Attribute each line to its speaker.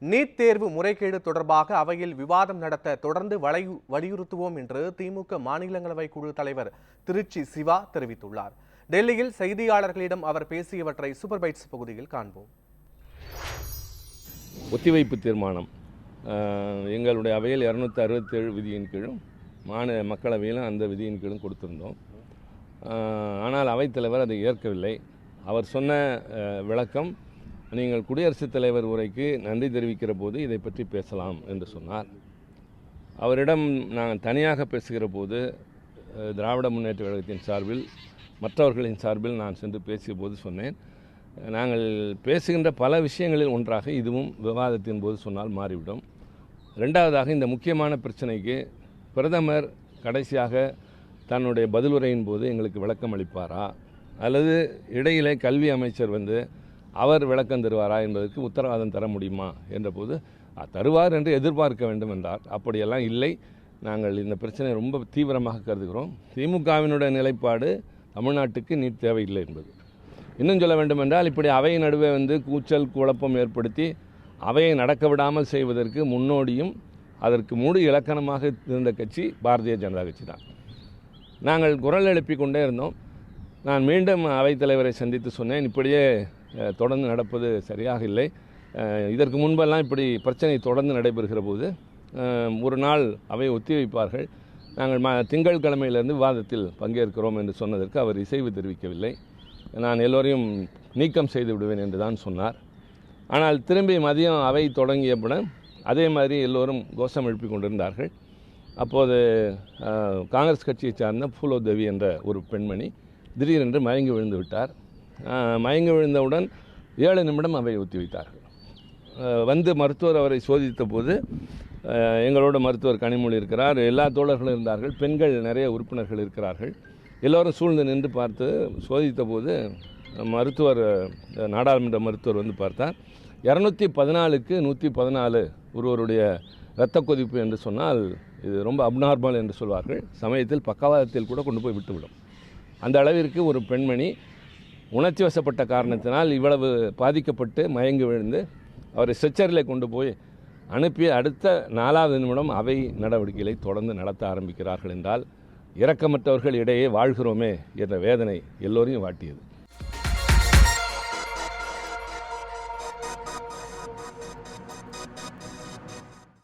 Speaker 1: NEET தேர்வு முறைகேடு தொடர்பாக அவையில் விவாதம் நடத்த தொடர்ந்து வலையு- வலியுறுத்துவோம் என்று திமுக மாநிலங்களவை குழு தலைவர் திருச்சி சிவா தெரிவித்துள்ளார். டெல்லியில் செய்தியாளர்களிடம் அவர் பேசியவற்றை சூப்பர் பைட்ஸ் பகுதியில் காண்போம்.
Speaker 2: ஒத்திவைப்பு தீர்மானம். எங்களுடைய அவையில் இரநூத்தி அறுபத்தேழு விதியின் கீழும் மாநில மக்களவையிலும் அந்த விதியின் கீழும் கொடுத்திருந்தோம். ஆனால் அவைத்தலைவர் அதை ஏற்கவில்லை. அவர் சொன்ன விளக்கம் நீங்கள் குடியரசுத் தலைவர் உரைக்கு நன்றி தெரிவிக்கிற போது இதை பற்றி பேசலாம் என்று சொன்னார். அவரிடம் நான் தனியாக பேசுகிற போது திராவிட முன்னேற்ற கழகத்தின் சார்பில் மற்றவர்களின் சார்பில் நான் சென்று பேசிய போது சொன்னேன். நாங்கள் பேசுகின்ற பல விஷயங்களில் ஒன்றாக இதுவும் விவாதத்தின் போது சொன்னால் மாறிவிடும். ரெண்டாவதாக இந்த முக்கியமான பிரச்சனைக்கு பிரதமர் கடைசியாக தன்னுடைய பதிலுரையின் போது எங்களுக்கு விளக்கம் அளிப்பாரா? அல்லது இடையிலே கல்வி அமைச்சர் வந்து அவர் விளக்கம் தருவாரா என்பதற்கு உத்தரவாதம் தர முடியுமா என்றபோது தருவார் என்று எதிர்பார்க்க வேண்டும் என்றார். அப்படியெல்லாம் இல்லை. நாங்கள் இந்த பிரச்சனையை ரொம்ப தீவிரமாக கருதுகிறோம். திமுகவினுடைய நிலைப்பாடு தமிழ்நாட்டுக்கு நீட் தேவையில்லை என்பது. இன்னும் சொல்ல வேண்டுமென்றால் இப்படி அவை நடுவே வந்து கூச்சல் குழப்பம் ஏற்படுத்தி அவையை நடக்க விடாமல் செய்வதற்கு முன்னோடியும் அதற்கு மூடு இலக்கணமாக இருந்த கட்சி பாரதிய ஜனதா கட்சி தான். நாங்கள் குரல் எழுப்பி கொண்டே இருந்தோம். நான் மீண்டும் அவைத்தலைவரை சந்தித்து சொன்னேன். இப்படியே தொடர்ந்து நடப்பது சரியாக இல்லை. இதற்கு முன்பெல்லாம் இப்படி பிரச்சனை தொடர்ந்து நடைபெறுகிற போது ஒரு நாள் அவை ஒத்திவைப்பார்கள். நாங்கள் ம திங்கட்கிழமையிலிருந்து விவாதத்தில் பங்கேற்கிறோம் என்று சொன்னதற்கு அவர் இசைவு தெரிவிக்கவில்லை. நான் எல்லோரையும் நீக்கம் செய்து விடுவேன் என்று தான் சொன்னார். ஆனால் திரும்பி மதியம் அவை தொடங்கியவுடன் அதே மாதிரி எல்லோரும் கோஷம் எழுப்பி கொண்டிருந்தார்கள். அப்போது காங்கிரஸ் கட்சியை சார்ந்த பூலோதேவி என்ற ஒரு பெண்மணி திடீரென்று மயங்கி விழுந்து விட்டார். மயங்கி விழுந்தவுடன் ஏழு நிமிடம் அவை ஒத்தி வைத்தார்கள். வந்து மருத்துவர் அவரை சோதித்த போது எங்களோட மருத்துவர் கனிமொழி இருக்கிறார். எல்லா தோழர்களும் இருந்தார்கள். பெண்கள் நிறைய உறுப்பினர்கள் இருக்கிறார்கள். எல்லோரும் சூழ்ந்து நின்று பார்த்து சோதித்த போது மருத்துவர் நாடாளுமன்ற மருத்துவர் வந்து பார்த்தார். இரநூத்தி பதினாலுக்கு நூற்றி பதினாலு ஒருவருடைய இரத்த கொதிப்பு என்று சொன்னால் இது ரொம்ப அப்நார்மல் என்று சொல்வார்கள். சமயத்தில் பக்கவாதத்தில் கூட கொண்டு போய் விட்டுவிடும். அந்த அளவிற்கு ஒரு பெண்மணி உணர்ச்சி வசப்பட்ட காரணத்தினால் இவ்வளவு பாதிக்கப்பட்டு மயங்கி விழுந்து அவரை ஸ்ட்ரெச்சரில் கொண்டு போய் அனுப்பி அடுத்த நாலாவது நிமிடம் அவை நடவடிக்கைகளை தொடர்ந்து நடத்த ஆரம்பிக்கிறார்கள் என்றால் இரக்கமற்றவர்கள் இடையே வாழ்கிறோமே என்ற வேதனை எல்லோரையும் வாட்டியது.